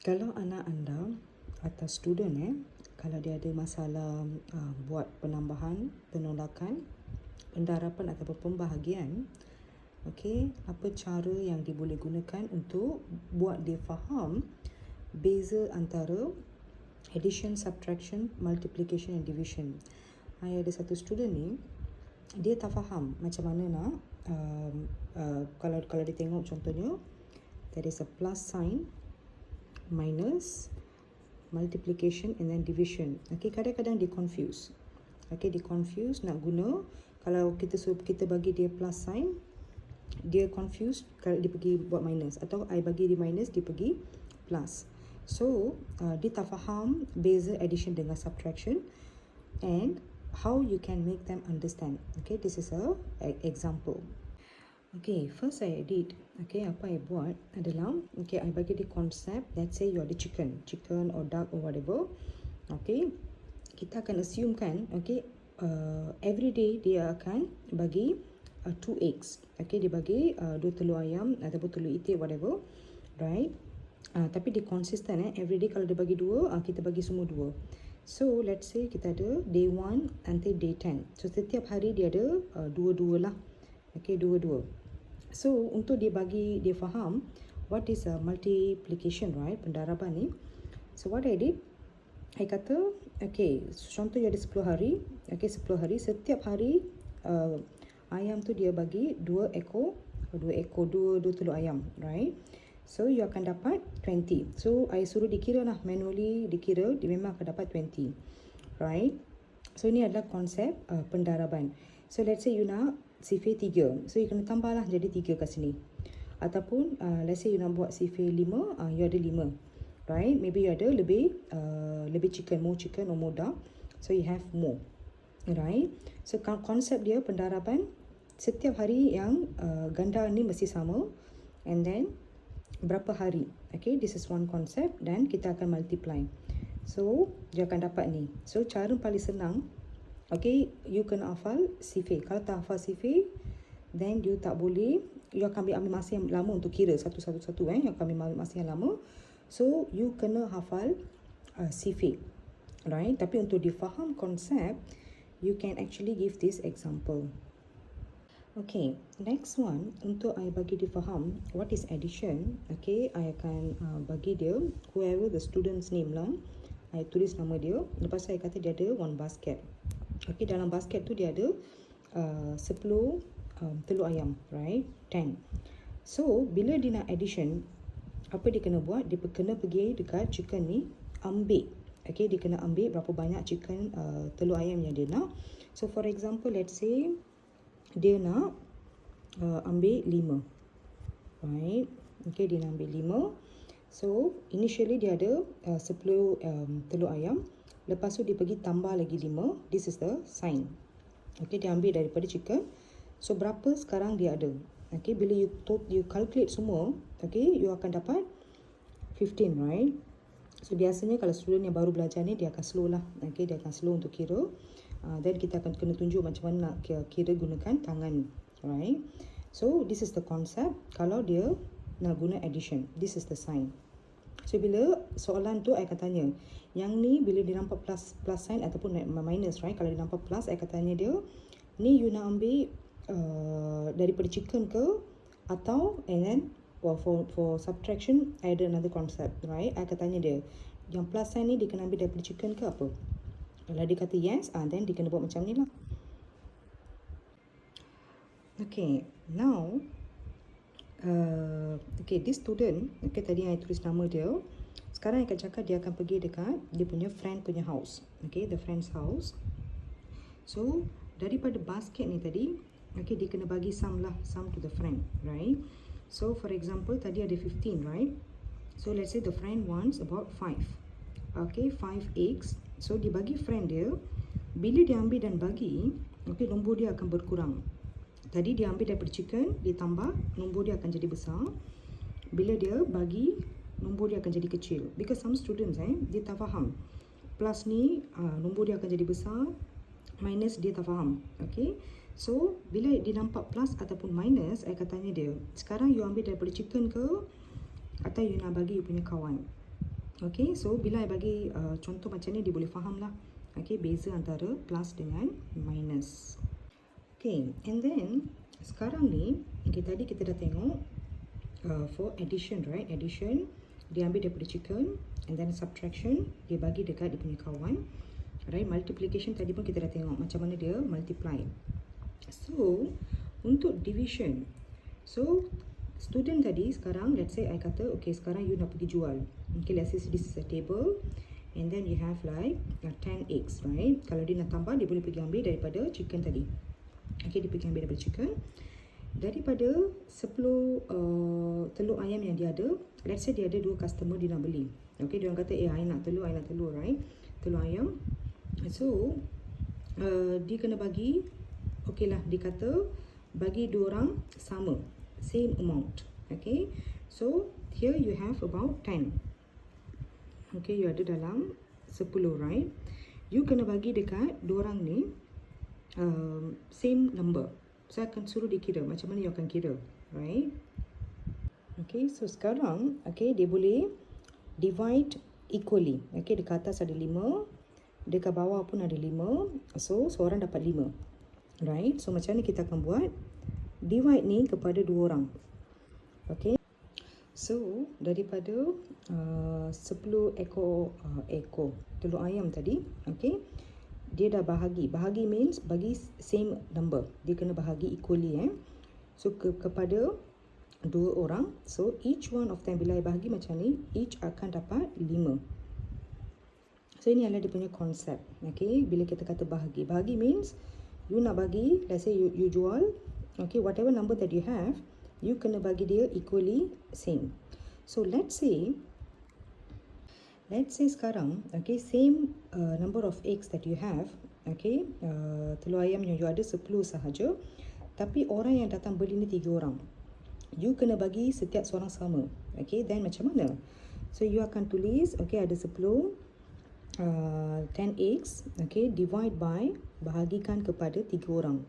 Kalau anak anda atau student eh, kalau dia ada masalah uh, buat penambahan, penolakan, pendarapan ataupun pembahagian, okey, apa cara yang dia boleh gunakan untuk buat dia faham beza antara addition, subtraction, multiplication and division. Saya ada satu student ni, dia tak faham macam mana nak um, uh, kalau kalau dia tengok contohnya there is a plus sign minus multiplication and then division. Okay, kadang-kadang dia confuse. Okay, dia confuse nak guna kalau kita suruh kita bagi dia plus sign, dia confuse kalau dia pergi buat minus atau I bagi dia minus dia pergi plus. So, uh, dia tak faham beza addition dengan subtraction and how you can make them understand. Okay, this is a, a example. Okay, first I edit. Okay, apa I buat adalah, okay, I bagi dia konsep, let's say you ada chicken, chicken or duck or whatever. Okay, kita akan assume kan, okay, uh, every day dia akan bagi uh, two eggs. Okay, dia bagi uh, dua telur ayam ataupun telur itik, whatever. Right? Uh, tapi dia consistent eh, every day kalau dia bagi dua, uh, kita bagi semua dua. So, let's say kita ada day 1 until day 10. So, setiap hari dia ada uh, dua-dua lah. Okay, dua-dua. So untuk dia bagi dia faham what is a multiplication right pendaraban ni. So what I did I kata okay contoh dia ada 10 hari okay 10 hari setiap hari uh, ayam tu dia bagi 2 ekor 2 ekor 2 2 telur ayam right. So you akan dapat 20. So I suruh dikira lah manually dikira dia memang akan dapat 20. Right. So ini adalah konsep uh, pendaraban. So let's say you nak sifir 3. So you kena tambah lah jadi 3 kat sini. Ataupun uh, let's say you nak buat sifir 5, uh, you ada 5. Right? Maybe you ada lebih uh, lebih chicken, more chicken or more duck. So you have more. Right? So konsep dia pendaraban setiap hari yang uh, ganda ni mesti sama and then berapa hari. Okay, this is one concept dan kita akan multiply. So, dia akan dapat ni. So, cara paling senang Okay, you kena hafal sifir. Kalau tak hafal sifir, then you tak boleh, you akan ambil, masa yang lama untuk kira satu-satu-satu eh. You akan ambil masa yang lama. So, you kena hafal uh, sifir. Right? Tapi untuk difaham konsep, you can actually give this example. Okay, next one untuk I bagi dia faham what is addition. Okay, I akan uh, bagi dia whoever the student's name lah. I tulis nama dia. Lepas saya kata dia ada one basket. Okey dalam basket tu dia ada uh, 10 um, telur ayam, right? 10. So, bila dia nak addition, apa dia kena buat? Dia kena pergi dekat chicken ni, ambil. Okey, dia kena ambil berapa banyak chicken uh, telur ayam yang dia nak. So, for example, let's say dia nak uh, ambil 5. Right? Okey, dia nak ambil 5. So, initially dia ada uh, 10 um, telur ayam. Lepas tu dia pergi tambah lagi 5. This is the sign. Okay, dia ambil daripada chicken. So, berapa sekarang dia ada? Okay, bila you tot, you calculate semua, okay, you akan dapat 15, right? So, biasanya kalau student yang baru belajar ni, dia akan slow lah. Okay, dia akan slow untuk kira. Uh, then, kita akan kena tunjuk macam mana nak kira, kira gunakan tangan. Right? So, this is the concept. Kalau dia nak guna addition, this is the sign. So bila soalan tu saya akan tanya, yang ni bila dia nampak plus plus sign ataupun minus right? Kalau dia nampak plus saya akan tanya dia, ni you nak ambil uh, daripada chicken ke atau and then well, for for subtraction I ada another concept right? Saya akan tanya dia, yang plus sign ni dia kena ambil daripada chicken ke apa? Kalau dia kata yes, ah then dia kena buat macam ni lah. Okay, now uh, okay, this student, okay, tadi saya tulis nama dia. Sekarang saya akan cakap dia akan pergi dekat dia punya friend punya house. Okay, the friend's house. So, daripada basket ni tadi, okay, dia kena bagi some lah, some to the friend, right? So, for example, tadi ada 15, right? So, let's say the friend wants about 5. Okay, 5 eggs. So, dia bagi friend dia, bila dia ambil dan bagi, okay, nombor dia akan berkurang. Tadi dia ambil daripada chicken, dia tambah, nombor dia akan jadi besar. Bila dia bagi, nombor dia akan jadi kecil. Because some students, eh, dia tak faham. Plus ni, uh, nombor dia akan jadi besar. Minus, dia tak faham. Okay. So, bila dia nampak plus ataupun minus, saya akan tanya dia, sekarang you ambil daripada chicken ke? Atau you nak bagi you punya kawan? Okay, so bila I bagi uh, contoh macam ni dia boleh faham lah. Okay, beza antara plus dengan minus. Okay, and then sekarang ni, okay, tadi kita dah tengok uh, for addition, right? Addition, dia ambil daripada chicken and then subtraction, dia bagi dekat dia punya kawan. Right, multiplication tadi pun kita dah tengok macam mana dia multiply. So, untuk division, so student tadi sekarang let's say I kata okay sekarang you nak pergi jual okay let's say this is a table and then you have like uh, 10 eggs right kalau dia nak tambah dia boleh pergi ambil daripada chicken tadi okay dia pergi ambil daripada chicken. Daripada 10 uh, telur ayam yang dia ada let's say dia ada dua customer dia nak beli. Okay dia orang kata eh I nak telur I nak telur right? Telur ayam. So uh, dia kena bagi okay lah dia kata bagi dua orang sama same amount. Okay so here you have about 10 okay you ada dalam 10 right? You kena bagi dekat dua orang ni um, same number. Saya akan suruh dia kira macam mana you akan kira right? Okay so sekarang okay dia boleh divide equally. Okay dekat atas ada 5 dekat bawah pun ada 5 so seorang dapat 5 right so macam ni kita akan buat? Divide ni kepada dua orang. Okay. So, daripada uh, 10 ekor uh, ekor telur ayam tadi, okay, dia dah bahagi. Bahagi means bagi same number. Dia kena bahagi equally. Eh. So, ke, kepada dua orang. So, each one of them bila bahagi macam ni, each akan dapat lima. So, ini adalah dia punya konsep. Okay, bila kita kata bahagi. Bahagi means, you nak bagi, let's say you, you jual okay whatever number that you have you kena bagi dia equally same so let's say let's say sekarang okay same uh, number of eggs that you have okay uh, telur ayam yang you ada 10 sahaja tapi orang yang datang beli ni 3 orang. You kena bagi setiap seorang sama okay then macam mana? So you akan tulis okay ada 10 uh, 10 eggs okay divide by bahagikan kepada 3 orang